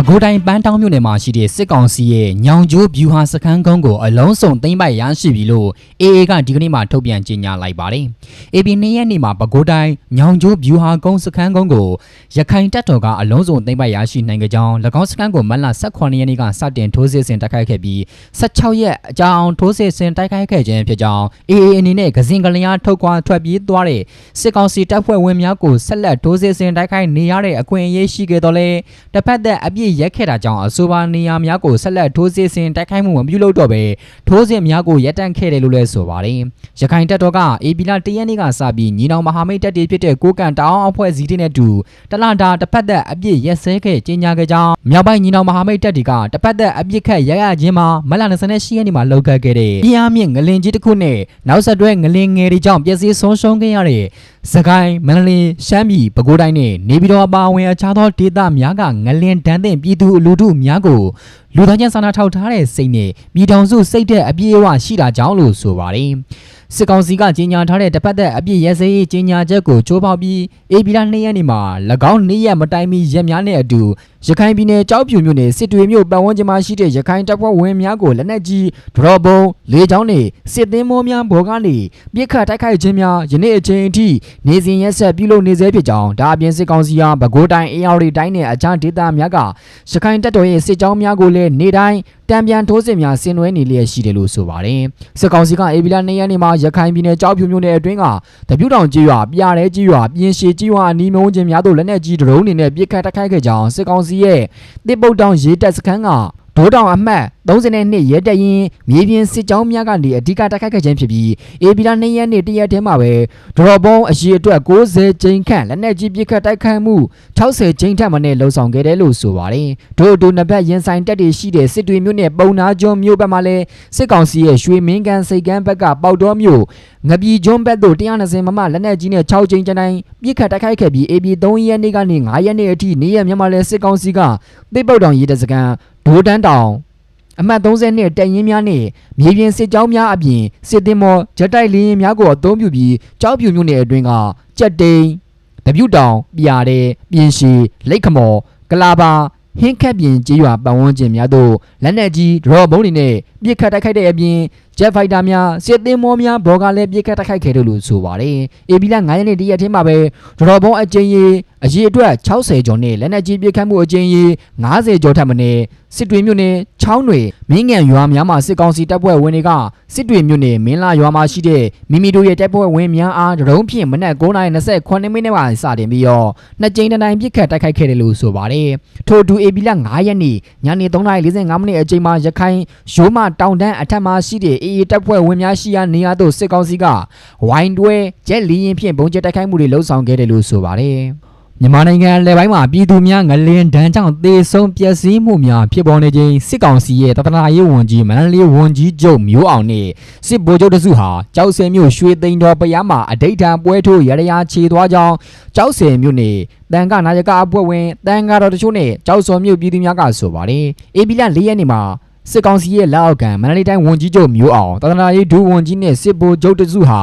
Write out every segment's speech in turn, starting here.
ပဲခူးတိုင်းပန်းတောင်းမြို့နယ်မှာရှိတဲ့စစ်ကောင်စီရဲ့ညောင်ကျိုးဗျူဟာစခန်းကုန်းကိုအလုံးစုံသိမ်းပိုက်ရရှိပြီလို့ AA ကဒီကနေ့မှထုတ်ပြန်ကြေညာလိုက်ပါတယ်။ AB နေ့ရက်နေ့မှာပဲခူးတိုင်းညောင်ကျိုးဗျူဟာကုန်းစခန်းကုန်းကိုရခိုင်တပ်တော်ကအလုံးစုံသိမ်းပိုက်ရရှိနိုင်ကြကြောင်း၎င်းစခန်းကိုမတ်လ18ရက်နေ့ကစတင်ထိုးစစ်ဆင်တိုက်ခိုက်ခဲ့ပြီး16ရက်အကြောင်းထိုးစစ်ဆင်တိုက်ခိုက်ခဲ့ခြင်းဖြစ်ကြောင်း AA အနေနဲ့ကစင်ကလျာထုတ်ခွာထွက်ပြေးသွားတဲ့စစ်ကောင်စီတပ်ဖွဲ့ဝင်များကိုဆက်လက်ထိုးစစ်ဆင်တိုက်ခိုက်နေရတဲ့အခွင့်အရေးရှိခဲ့တော်လဲတစ်ဖက်သက်အပြစ်ရက်ခဲ့တာကြောင့်အဆိုပါနေရာများကိုဆက်လက်ထိုးစစ်ဆင်တိုက်ခိုက်မှုမပြုလုပ်တော့ဘဲထိုးစစ်များကိုရပ်တန့်ခဲ့တယ်လို့လည်းဆိုပါတယ်။ရခိုင်တပ်တော်ကအေပီလာတရက်နေ့ကစပြီးညီနောင်မဟာမိတ်တပ်တွေဖြစ်တဲ့ကိုကန်တောင်အဖွဲ့အစည်းတွေနဲ့တူတလတာတစ်ဖက်သက်အပြစ်ရက်စဲခဲ့ကြီးညာခဲ့ကြောင်းမြောက်ပိုင်းညီနောင်မဟာမိတ်တပ်တွေကတစ်ဖက်သက်အပြစ်ခတ်ရရခြင်းမှာမလ28ရက်နေ့မှာလောက်ခဲ့တဲ့ပြင်းအားမြင့်ငလင်ကြီးတစ်ခုနဲ့နောက်ဆက်တွဲငလင်ငယ်တွေကြောင့်ပျက်စီးဆုံးရှုံးခဲ့ရတဲ့စကိုင်းမန္တလေးရှမ်းပြည်ပဲခူးတိုင်းနဲ့နေပြည်တော်အပါအဝင်အခြားသောဒေသများကငလင်တန်းတဲ့ပြည်သူလူထုများကိုလူသားချင်းစာနာထောက်ထားတဲ့စိတ်နဲ့ပြည်ထောင်စုစိတ်တဲ့အပြည့်အဝရှိတာကြောင့်လို့ဆိုပါတယ်စစ်ကောင်စီကကြီးညာထားတဲ့တပတ်သက်အပြည့်ရဲစဲရေးကြီးညာချက်ကိုချိုးဖောက်ပြီးအေပီလာ2ရက်နေ့မှာ၎င်းနေ့ရက်မတိုင်မီရက်များနဲ့အတူရခိုင်ပြည်နယ်ကြောက်ဖြူမြို့နယ်စစ်တွေမြို့ပတ်ဝန်းကျင်မှာရှိတဲ့ရခိုင်တပ်ဖွဲ့ဝင်များကိုလက်နက်ကြီးဒရော့ဘုံလေကြောင်းနဲ့စစ်သင်းမောများဘော်ကနေပြစ်ခတ်တိုက်ခိုက်ခြင်းများယနေ့အချိန်အထိနေစဉ်ရက်ဆက်ပြုလုပ်နေဆဲဖြစ်ကြောင်းဒါအပြင်စစ်ကောင်စီဟာပဲခူးတိုင်းအေရီတိုင်းနဲ့အခြားဒေသများကရခိုင်တပ်တော်ရဲ့စစ်ကြောင်းများကိုလည်းနေ့တိုင်းတံပြန်ထိုးစစ်များဆင်နွှဲနေလျက်ရှိတယ်လို့ဆိုပါတယ်စစ်ကောင်စီကအေဗီလာနေရက်နေ့မှာရခိုင်ပြည်နယ်ကြောက်ဖြူမြို့နယ်အတွင်းကတပြုတ်တောင်ကြီးရွာပြရဲကြီးရွာပြင်ရှည်ကြီးရွာအနီးမုံချင်းများတို့လက်နက်ကြီးဒရုန်းတွေနဲ့ပြစ်ခတ်တိုက်ခိုက်ခဲ့ကြောင်းစစ်ကောင်စီရဲ့တစ်ပုတ်တောင်ရေးတပ်စခန်းက ဒိုးတောင်အမှတ်32ရဲတက်ရင်မြေပြင်စစ်ကြောင်းများကနေအဓိကတိုက်ခိုက်ခဲ့ခြင်းဖြစ်ပြီးအေဗီလာ2ရက်နေ့တရက်တည်းမှာပဲဒရော့ဘုံအရေအတွက်60ကျင်းခန့်လက်နက်ကြီးပစ်ခတ်တိုက်ခိုက်မှု60ကျင်းထက်မနည်းလှုံ့ဆော်ခဲ့တယ်လို့ဆိုပါတယ်ဒို့အတူနှစ်ဘက်ရင်ဆိုင်တက်တွေရှိတဲ့စစ်တွေမြို့နယ်ပုံနာကျွန်းမြို့ဘက်မှာလည်းစစ်ကောင်စီရဲ့ရွှေမင်းကန်စိတ်ကမ်းဘက်ကပေါက်တော်မြို့ငပီကျွန်းဘက်သို့120မမလက်နက်ကြီးနဲ့6ကျင်းကျတိုင်းပြစ်ခတ်တိုက်ခိုက်ခဲ့ပြီး AB 3ရက်နေ့ကနေ9ရက်နေ့အထိနေ့ရက်မြန်မာလဲစစ်ကောင်စီကသိပုတ်တောင်ရေးတစကန် ဒိုးတန်းတောင်အမှတ်30နှစ်တက်ရင်များနဲ့မြေပြင်စစ်ကြောင်းများအပြင်စစ်သည်မော်ဂျက်တိုက်လင်းရင်များကိုအသုံးပြုပြီးကြောက်ပြူမြို့နယ်အတွင်းကကြက်တိန်တပြုတ်တောင်ပြာတဲ့ပြင်ရှည်လိတ်ခမော်ကလာပါဟင်းခက်ပြင်ကြေးရွာပတ်ဝန်းကျင်များသို့လက်နက်ကြီးဒရော့ဘုံတွေနဲ့ပြစ်ခတ်တိုက်ခိုက်တဲ့အပြင်ဂျက်ဖိုက်တာများစစ်သင်းမောများဘော်ကလည်းပြစ်ခတ်တိုက်ခိုက်ခဲ့တယ်လို့ဆိုပါတယ်။အေဘီလာ9ရက်နေ့တရက်ထဲမှာပဲဒရော့ဘုံအကျဉ်းရေးအရေးအတွက်60ကျော်နဲ့လက်နက်ကြီးပြစ်ခတ်မှုအကျဉ်းရေး90ကျော်ထပ်မင်းစစ်တွေမြို့နယ်ချောင်းတွေမင်းငံရွာများမှာစစ်ကောင်စီတပ်ဖွဲ့ဝင်တွေကစစ်တွေမြို့နယ်မင်းလာရွာမှာရှိတဲ့မိမိတို့ရဲ့တပ်ဖွဲ့ဝင်များအားဒရုန်းဖြင့်မနက်9:29မိနစ်မှာစတင်ပြီးတော့နှစ်ကြိမ်တစ်နိုင်ပြစ်ခတ်တိုက်ခိုက်ခဲ့တယ်လို့ဆိုပါတယ်။ထို့အတူအေဘီလာ9ရက်နေ့ညနေ3:45မိနစ်အချိန်မှာရခိုင်ရိုးမတောင်တန်းအထက်မှာရှိတဲ့အေအေတပ်ဖွဲ့ဝင်များရှိရာနေရာသို့စစ်ကောင်စီကဝိုင်းတွဲဂျက်လီရင်ဖြင့်ဘုံကျက်တိုက်ခိုက်မှုတွေလှုံ့ဆော်ခဲ့တယ်လို့ဆိုပါတယ်။မြန်မာနိုင်ငံလယ်ပိုင်းမှာပြည်သူများငလင်ဒဏ်ကြောင့်သေဆုံးပျက်စီးမှုများဖြစ်ပေါ်နေခြင်းစစ်ကောင်စီရဲ့တသနာရေးဝန်ကြီးမန္တလေးဝန်ကြီးချုပ်မျိုးအောင်နဲ့စစ်ဗိုလ်ချုပ်တစုဟာကြောက်စဲမြို့ရွှေသိန်းတော်ပရားမှာအဋိဌံပွဲထိုးရရရာခြေသွားကြောင်းကြောက်စဲမြို့နယ်တန်ခနာယကအဖွဲ့ဝင်တန်ခါတော်တချို့နဲ့ကြောက်စော်မြို့ပြည်သူများကဆိုပါတယ်အေပီလ၄ရက်နေ့မှာ စစ်ကောင်စီရဲ့လက်အောက်ခံမန္တလေးတိုင်းဝန်ကြီးချုပ်မျိုးအောင်တသနာရေးဒုဝန်ကြီးနဲ့စစ်ဗိုလ်ချုပ်တစုဟာ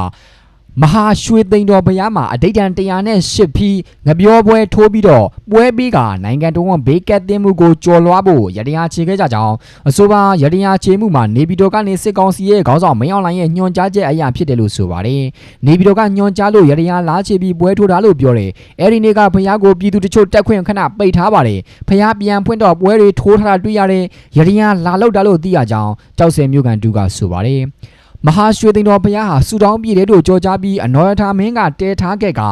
မဟာရွှေသိန်းတော်ဘုရားမှာအဋိဌံ108ဖီးငပြောပွဲထိုးပြီးတော့ပွဲပြီးကနိုင်ငံတော်ဝန်ဘေးကတ်တင်မှုကိုကြော်လွှားဖို့ရတရားချေခဲ့ကြကြောင်းအဆိုပါရတရားချေမှုမှာနေပြည်တော်ကနေစစ်ကောင်စီရဲ့ခေါင်းဆောင်မင်းအောင်လှိုင်ရဲ့ညွှန်ကြားချက်အရာဖြစ်တယ်လို့ဆိုပါတယ်။နေပြည်တော်ကညွှန်ကြားလို့ရတရားလားချေပြီးပွဲထိုးတာလို့ပြောတယ်။အဲဒီနေ့ကဘုရားကိုပြည်သူတချို့တက်ခွင့်ခဏပိတ်ထားပါတယ်။ဘုရားပြန်ဖွင့်တော့ပွဲတွေထိုးထားတာတွေ့ရတယ်။ရတရားလာလောက်တာလို့သိရကြောင်းကြောက်စဲမြို့ကန်တူကဆိုပါတယ်။ မဟာရွှေသိန်းတော်ဘုရားဟာဆူတောင်းပြည်တယ်လို့ကြော်ကြားပြီးအနောရထာမင်းကတဲထားခဲ့က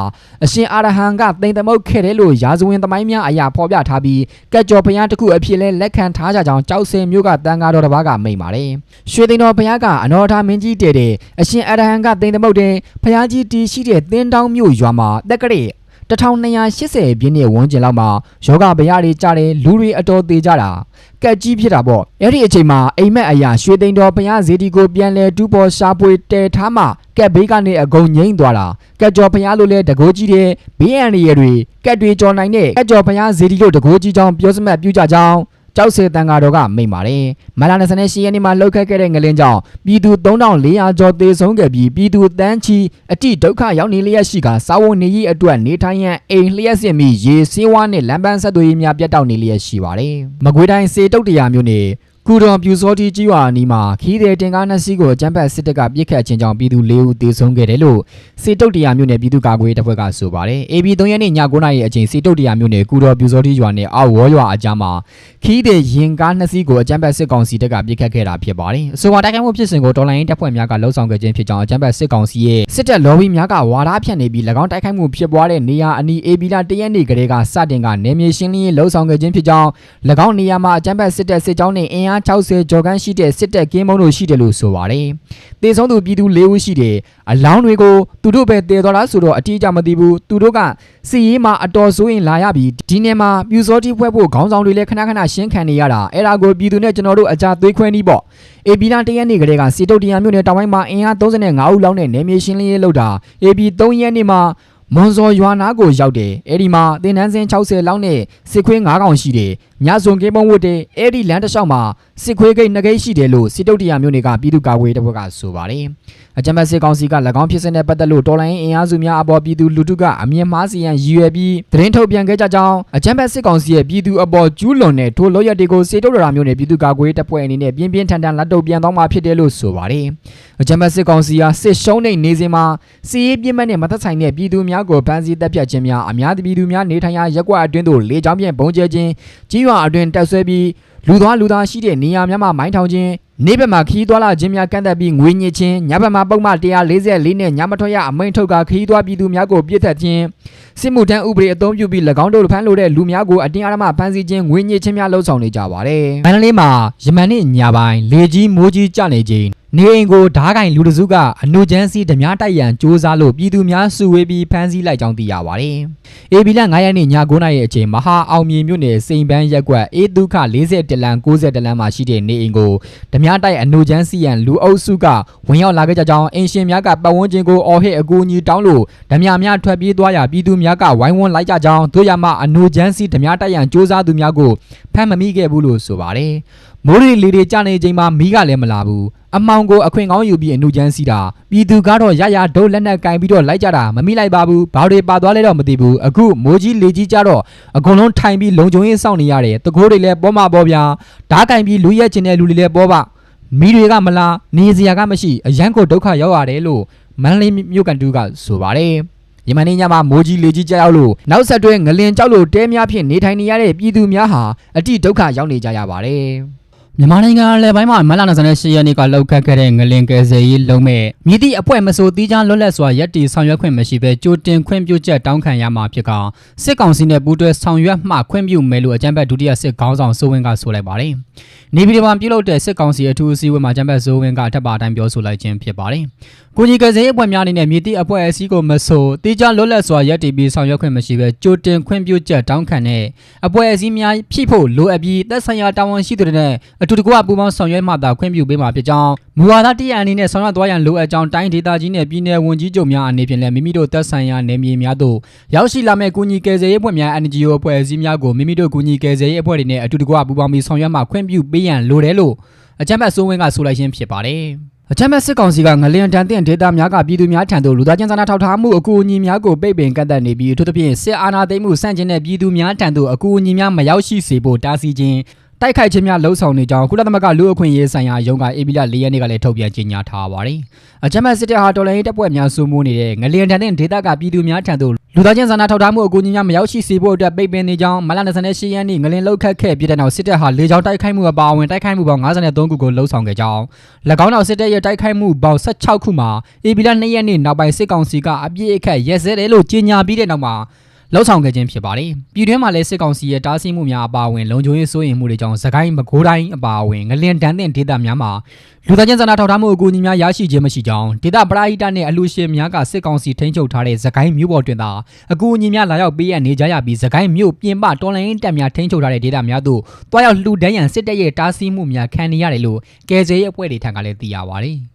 အရှင်အာရဟံကသိမ့်သမုတ်ခဲ့တယ်လို့ရာဇဝင်သမိုင်းများအရာဖော်ပြထားပြီးကက်ကျော်ဘုရားတစ်ခုအဖြစ်လဲလက်ခံထားကြကြောင်းကြောက်စင်မျိုးကတန်ဃာတော်တစ်ပါးကမိန့်ပါတယ်။ရွှေသိန်းတော်ဘုရားကအနောရထာမင်းကြီးတဲတဲ့အရှင်အာရဟံကသိမ့်သမုတ်တဲ့ဘုရားကြီးတီးရှိတဲ့သင်းတောင်းမြို့ရွာမှာတက်ကလေး 1280ပြည့်နှစ်ဝန်းကျင်လောက်မှာယောဂဗျာတွေကြားတယ်လူတွေအတော်သေးကြတာကက်ကြီးဖြစ်တာပေါ့အဲ့ဒီအချိန်မှာအိမ်မက်အရာရွှေသိန်းတော်ဘုရားဇေဒီကိုပြန်လဲတူးပေါ်ရှာပွေတဲထားမှကက်ဘေးကနေအကုန်ငိမ့်သွားတာကက်ကျော်ဘုရားလိုလဲတကိုးကြီးတဲ့ဘေးအန္တရာယ်တွေကက်တွေကြော်နိုင်တဲ့ကက်ကျော်ဘုရားဇေဒီလို့တကိုးကြီးကြောင်းပြောစမှတ်ပြုကြကြောင်း ကြောက်စဲတန်ကာတော်ကမိန့်ပါတယ်မလာ28ရက်နေ့မှာလှုပ်ခတ်ခဲ့တဲ့ငလင်းကြောင့်ပြည်သူ3400ကျော်သေဆုံးခဲ့ပြီးပြည်သူတန်းချီအတိဒုက္ခရောက်နေလျက်ရှိကစာဝန်နေရေးအတွက်နေထိုင်ရန်အိမ်လျှက်စစ်မိရေစင်းဝါးနဲ့လမ်းပန်းဆက်သွယ်ရေးများပြတ်တောက်နေလျက်ရှိပါတယ်မကွေးတိုင်းစေတုတ်တရာမြို့နယ် ကူတော်ပြူစောတိကြီးရွာအနီးမှာခီးတဲ့တင်ကားနှစ်စီးကိုအကြမ်းဖက်စစ်တပ်ကပြစ်ခတ်ခြင်းကြောင့်ပြည်သူ၄ဦးသေဆုံးခဲ့တယ်လို့စေတုတ်တရာမြို့နယ်ပြည်သူ့ကာကွယ်ရေးတပ်ဖွဲ့ကဆိုပါတယ်။ AB 3ရက်နေ့ည9:00နာရီအချိန်စေတုတ်တရာမြို့နယ်ကူတော်ပြူစောတိရွာနဲ့အောက်ဝေါ်ရွာအကြားမှာခီးတဲ့ရင်ကားနှစ်စီးကိုအကြမ်းဖက်စစ်ကောင်စီတပ်ကပြစ်ခတ်ခဲ့တာဖြစ်ပါတယ်။အဆိုပါတိုက်ခိုက်မှုဖြစ်စဉ်ကိုတော်လိုင်းရေးတပ်ဖွဲ့များကလှုံ့ဆော်ခဲ့ခြင်းဖြစ်ကြောင်းအကြမ်းဖက်စစ်ကောင်စီရဲ့စစ်တပ်လော်ဘီများကဝါဒဖြန့်နေပြီး၎င်းတိုက်ခိုက်မှုဖြစ်ပွားတဲ့နေရာအနီး AB လ1ရက်နေ့ကလေးကစတင်ကနေမြေရှင်းလင်းရေးလှုံ့ဆော်ခဲ့ခြင်းဖြစ်ကြောင်း၎င်းနေရာမှာအကြမ်းဖက်စစ်တပ်စစ်ကြောင်းနဲ့အင်အား60ကျော်ခန့်ရှိတဲ့စစ်တပ်ကင်းမုံတို့ရှိတယ်လို့ဆိုပါတယ်။တေဆုံးသူပြည်သူ၄ဦးရှိတယ်။အလောင်းတွေကိုသူတို့ပဲတည်တော်လားဆိုတော့အတိအကျမသိဘူး။သူတို့ကစီရေးမှာအတော်ဆိုးရင်လာရပြီးဒီနေ့မှာပြူစောတိဖွဲ့ဖို့ခေါင်းဆောင်တွေလည်းခဏခဏရှင်းခံနေရတာ။အဲ့ဒါကိုပြည်သူနဲ့ကျွန်တော်တို့အကြသွေးခွဲနီးပေါ့။ AB လတရက်နေ့ကလေးကစီတုတ်တရမြို့နယ်တောင်ပိုင်းမှာအင်အား35ဦးလောက်နဲ့နေမြေရှင်းလင်းရေးလုပ်တာ AB 3ရက်နေ့မှာမွန်စော်ရွာနာကိုရောက်တယ်အဲ့ဒီမှာတင်နန်းစင်း60လောက်နဲ့စစ်ခွေး9កောင်ရှိတယ်ညစွန်ကေးပုံးဝတ်တယ်အဲ့ဒီလမ်းတစ်လျှောက်မှာ စစ်ခွေးဂိတ်2ဂိတ်ရှိတယ်လို့စစ်တုတ်တရာမြို့နယ်ကပြည်သူ့ကာကွယ်ရေးတပ်ဖွဲ့ကဆိုပါတယ်အကြမ်းဖက်စစ်ကောင်စီက၎င်းဖြစ်စဉ်နဲ့ပတ်သက်လို့တော်လိုင်းအင်အားစုများအပေါ်ပြည်သူလူထုကအမြင်မှားစီရန်ရည်ရွယ်ပြီးသတင်းထုတ်ပြန်ခဲ့ကြကြောင်းအကြမ်းဖက်စစ်ကောင်စီရဲ့ပြည်သူအပေါ်ကျူးလွန်တဲ့ထိုလောရက်တွေကိုစစ်တုတ်တရာမြို့နယ်ပြည်သူ့ကာကွယ်ရေးတပ်ဖွဲ့အနေနဲ့ပြင်းပြင်းထန်ထန်လက်တုပ်ပြန်သွားမှာဖြစ်တယ်လို့ဆိုပါတယ်အကြမ်းဖက်စစ်ကောင်စီဟာစစ်ရှုံးတဲ့နေစဉ်မှာစီးရေးပြင်းမဲ့နဲ့မသက်ဆိုင်တဲ့ပြည်သူများကိုဖမ်းဆီးတပ်ဖြတ်ခြင်းများအများပြည်သူများနေထိုင်ရာရက်ကွက်အတွင်းသို့လေကြောင်းဖြင့်ပုံကျဲခြင်းကြီးရွာအတွင်းတက်ဆွဲပြီး လူသွားလူသားရှိတဲ့နေရာများမှာမိုင်းထောင်ခြင်းနေ့ဘက်မှာခီးသွားလာခြင်းများကန့်သက်ပြီးငွေညစ်ခြင်းညဘက်မှာပုံမှန်144နဲ့ညမထွက်ရအမိန့်ထုတ်ကခီးသွားပြည်သူများကိုပြစ်တက်ခြင်းစစ်မှုထမ်းဥပဒေအသုံးပြုပြီး၎င်းတို့ဖမ်းလို့တဲ့လူများကိုအတင်းအဓမ္မဖမ်းဆီးခြင်းငွေညစ်ခြင်းများလှုံ့ဆော်နေကြပါတယ်။မန္တလေးမှာယမန်နေ့ညပိုင်းလေကြီးမိုးကြီးကျနေချိန် နေအိမ်ကိုဓားကင်လူတစုကအနုကျန်းစီဓမြတိုက်ရန်စူးစမ်းလို့ပြည်သူများစုဝေးပြီးဖမ်းဆီးလိုက်ကြောင်းသိရပါတယ်။ AB လ9ရက်နေ့ည9:00နာရီအချိန်မဟာအောင်မြေမြို့နယ်စိန်ပန်းရက်ကွက်အေတုခ40တလန်60တလန်မှာရှိတဲ့နေအိမ်ကိုဓမြတိုက်အနုကျန်းစီရန်လူအုပ်စုကဝင်ရောက်လာခဲ့ကြကြောင်းအင်ရှင်များကပတ်ဝန်းကျင်ကိုအော်ဟစ်အကူအညီတောင်းလို့ဓမြများထွက်ပြေးသွားရာပြည်သူများကဝိုင်းဝန်းလိုက်ကြကြောင်းတို့ရမအနုကျန်းစီဓမြတိုက်ရန်စူးစမ်းသူများကိုဖမ်းမမိခဲ့ဘူးလို့ဆိုပါတယ်။မိုးရီလီတွေကြနေချိန်မှာမိကလည်းမလာဘူး။ အမောင်ကိုအခွင့်ကောင်းယူပြီးအနှုချမ်းစီးတာပြည်သူကတော့ရရဒုတ်လက်နဲ့ကင်ပြီးတော့လိုက်ကြတာမမိလိုက်ပါဘူးဘာတွေပါသွားလဲတော့မသိဘူးအခုမိုးကြီးလေကြီးကြတော့အကုန်လုံးထိုင်ပြီးလုံခြုံရေးစောင့်နေရတယ်တကိုးတွေလည်းပေါ်မှာပေါ်ဗျာဓားကင်ပြီးလူရက်ချင်တဲ့လူတွေလည်းပေါ်ပါမီတွေကမလားနေစရာကမရှိအရန်ကိုဒုက္ခရောက်ရတယ်လို့မန္တလေးမြို့ကန်တူကဆိုပါတယ်ယမန်နေ့ညမှာမိုးကြီးလေကြီးကြောက်လို့နောက်ဆက်တွဲငလင်ကြောက်လို့တဲများဖြင့်နေထိုင်နေရတဲ့ပြည်သူများဟာအတိဒုက္ခရောက်နေကြရပါတယ် မြန်မာနိုင်ငံလယ်ပိုင်းမှာမလ28ရက်နေ့ကလောက်ခတ်ခဲ့တဲ့ငလင်ကယ်ဆယ်ရေးလုံးမဲ့မြည်သည့်အဖွဲ့မဆိုတီးချလွတ်လပ်စွာရက်တီဆောင်ရွက်ခွင့်မရှိဘဲကြိုတင်ခွင့်ပြုချက်တောင်းခံရမှာဖြစ်ကောင်စစ်ကောင်စီနဲ့ပူးတွဲဆောင်ရွက်မှခွင့်ပြုမယ်လို့အကြံဖက်ဒုတိယစစ်ခေါင်းဆောင်စိုးဝင်းကဆိုလိုက်ပါတယ်နေပြည်တော်မှာပြုလုပ်တဲ့စစ်ကောင်စီအထူးအစည်းအဝေးမှာအကြံဖက်စိုးဝင်းကအထက်ပါအတိုင်းပြောဆိုလိုက်ခြင်းဖြစ်ပါတယ်ကိုကြီးကစရေးအဖွဲ့များအနေနဲ့မြေတိအဖွဲ့အစည်းကိုမဆိုတေးကြလွတ်လပ်စွာရပ်တည်ပြီးဆောင်ရွက်ခွင့်မရှိဘဲကြိုတင်ခွင့်ပြုချက်တောင်းခံတဲ့အဖွဲ့အစည်းများဖြည့်ဖို့လိုအပ်ပြီးသက်ဆိုင်ရာတာဝန်ရှိသူတွေနဲ့အတူတကွပူးပေါင်းဆောင်ရွက်မှသာခွင့်ပြုပေးမှာဖြစ်ကြောင်းမူဝါဒတရအနေနဲ့ဆောင်ရွက်သွားရန်လိုအပ်ကြောင်းတိုင်းဒေသကြီးနဲ့ပြည်내ဝန်ကြီးချုပ်များအနေဖြင့်လည်းမိမိတို့သက်ဆိုင်ရာနယ်မြေများသို့ရောက်ရှိလာမဲ့ကိုကြီးကစရေးအဖွဲ့များ NGO အဖွဲ့အစည်းများကိုမိမိတို့ကိုကြီးကစရေးအဖွဲ့တွေနဲ့အတူတကွပူးပေါင်းပြီးဆောင်ရွက်မှခွင့်ပြုပေးရန်လိုတယ်လို့အကြံဖတ်စိုးဝင်းကဆိုလိုက်ခြင်းဖြစ်ပါတယ်အကြမ်းဖက်စစ်ကောင်စီကငလျင်တန်တဲ့ဒေတာများကပြည်သူများထံသို့လူသားချင်းစာနာထောက်ထားမှုအကူအညီများကိုပိတ်ပင်ကန့်သတ်နေပြီးထို့သဖြင့်စစ်အာဏာသိမ်းမှုစန့်ကျင်တဲ့ပြည်သူများထံသို့အကူအညီများမရောက်ရှိစေဖို့တားဆီးခြင်း တိုက်ခိုက်ခြင်းများလှုံ့ဆော်နေကြောင်းကုလသမဂ္ဂလူ့အခွင့်အရေးဆိုင်ရာရုံးကအေပီလာ၄ရက်နေ့ကလည်းထုတ်ပြန်ကြေညာထားပါတယ်။အကြမ်းဖက်စစ်တပ်ဟာတော်လှန်ရေးတပ်ဖွဲ့များစုမိုးနေတဲ့ငလျင်တန်တဲ့ဒေတာကပြည်သူများထံသို့လူသားချင်းစာနာထောက်ထားမှုအကူအညီများမရောက်ရှိစေဖို့အတွက်ပိတ်ပင်နေကြောင်းမလ28ရက်နေ့ငလင်လောက်ခတ်ခဲ့ပြည်တဲ့နောက်စစ်တပ်ဟာလေကြောင်းတိုက်ခိုက်မှုအပါအဝင်တိုက်ခိုက်မှုပေါင်း53ခုကိုလှုံ့ဆော်ခဲ့ကြောင်း၎င်းနောက်စစ်တပ်ရဲ့တိုက်ခိုက်မှုပေါင်း16ခုမှာအေပီလာ2ရက်နေ့နောက်ပိုင်းစစ်ကောင်စီကအပြည့်အခက်ရက်စဲတယ်လို့ကြေညာပြီးတဲ့နောက်မှာ လောက်ဆောင်ခဲ့ခြင်းဖြစ်ပါတယ်။ပြည်တွင်းမှာလည်းစစ်ကောင်စီရဲ့တားဆီးမှုများအပါအဝင်လုံခြုံရေးစိုးရိမ်မှုတွေကြောင့်သခိုင်းမကိုးတိုင်းအပါအဝင်ငလင်တန်းတဲ့ဒေသများမှာလူသားချင်းစာနာထောက်ထားမှုအကူအညီများရရှိခြင်းမရှိကြောင်းဒေသပရာဟိတနဲ့အလူရှင်များကစစ်ကောင်စီထိန်းချုပ်ထားတဲ့သခိုင်းမြို့ပေါ်တွင်သာအကူအညီများလာရောက်ပေးရနေကြရပြီးသခိုင်းမြို့ပြင်ပတော်လိုင်းတပ်များထိန်းချုပ်ထားတဲ့ဒေသများသို့တွားရောက်လှူဒန်းရန်စစ်တပ်ရဲ့တားဆီးမှုများခံနေရတယ်လို့ကယ်ဆယ်ရေးအဖွဲ့တွေထံကလည်းသိရပါတယ်။